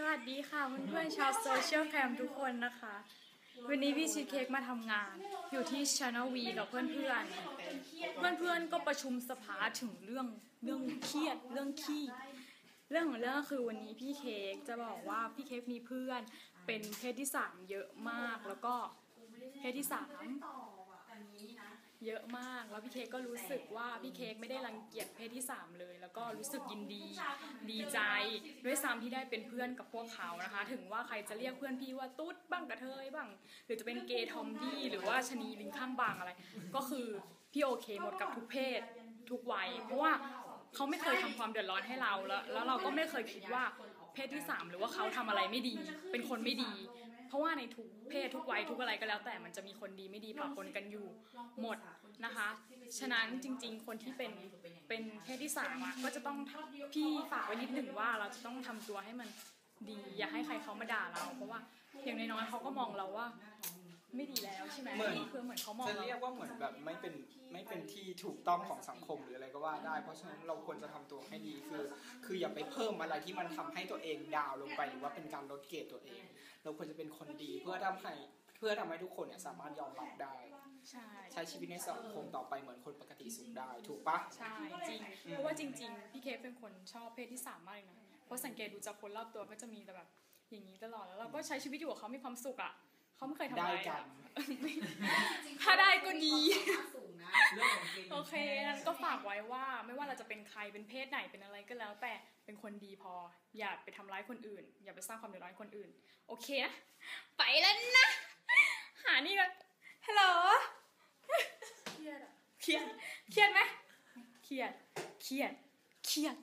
สวัสดีค่ะเพื่อนๆชาวโซเชียลแคมทุกคนนะคะ วันนี้พี่ชีสเค้กมาทำงานอยู่ที่ Channel V กับเพื่อนๆ เพื่อนๆก็ประชุมสภาถึงเรื่องเรื่องเครียดเรื่องขี้ เรื่องของเรื่องก็คือวันนี้พี่เค้กจะบอกว่าพี่เค้กมีเพื่อนเป็นเพศที่สามเยอะมากแล้วก็เพศที่สาม เยอะมาก แล้วพี่เค้กก็รู้สึกว่าพี่เค้กไม่ได้รังเกียจเพศที่สามเลย แล้วก็รู้สึกยินดีดีใจ ด้วยซ้ำที่ได้เป็นเพื่อนกับพวกเขานะคะ ถึงว่าใครจะเรียกเพื่อนพี่ว่าตุ๊ดบ้างกระเทยบ้าง หรือจะเป็นเกย์ทอมดี้หรือว่าชะนีลิงข้างบางอะไร ก็คือพี่โอเคหมดกับทุกเพศทุกวัย เพราะว่า เขาไม่เคยทำความเดือดร้อนให้เราแล้ว แล้วเราก็ไม่เคยคิดว่าเพศที่สามหรือว่าเขาทำอะไรไม่ดี เป็นคนไม่ดี เพราะว่าในทุกเพศทุกวัยทุกอะไรก็แล้วแต่มันจะมีคนดีไม่ดีปะปนกันอยู่หมดนะคะ ฉะนั้นจริง ๆ คนที่เป็นเป็นเพศที่สามอะก็จะต้องพี่ฝากไว้นิดหนึ่งว่าเราจะต้องทำตัวให้มันดีอย่าให้ใครเขามาด่าเรา เพราะว่าอย่างน้อยๆเขาก็มองเราว่า ไม่ดีแล้วใช่ไหมเหมือน คือเหมือนเขามองจะเรา เรียกว่าเหมือนแบบไม่เป็นไม่เป็นที่ถูกต้องของสังคมหรืออะไรก็ว่าได้ เพราะฉะนั้นเราควรจะทำตัวให้ดีคือ คืออย่าไปเพิ่มอะไรที่มันทำให้ตัวเองดาวน์ลงไปหรือว่าเป็นการลดเกรดตัวเอง เราควรจะเป็นคนดีเพื่อทำให้เพื่อทำให้ทุกคนเนี่ยสามารถยอมรับได้ ใช่ใช้ชีวิตในสังคมต่อไปเหมือนคนปกติสุขได้ ถูกปะ ใช่จริงเพราะว่าจริง ๆ พี่เคฟเป็นคนชอบเพศที่สามมากเลยนะเพราะสังเกตดูจากคนรอบตัวก็จะมีแต่แบบอย่างนี้ตลอดแล้วเราก็ใช้ชีวิตอยู่กับเขามีความสุขอะ เขาไม่เคยทำได้ร้ายกัอะนถ้าได้ก็ดีสูงนะโอเคนั้นก็ฝากไว้ว่าไม่ว่าเราจะเป็นใครเป็นเพศไหนเป็นอะไรก็แล้ว แต่เป็นคนดีพอ อย่าไปทำร้ายคนอื่น อย่าไปสร้างความเดือดร้อนให้คนอื่น โอเคนะไปแล้วนะ หานี่ก่อนฮัลโหลเครียดอะเครียดเครียดไหมเครียดเครียดเครียด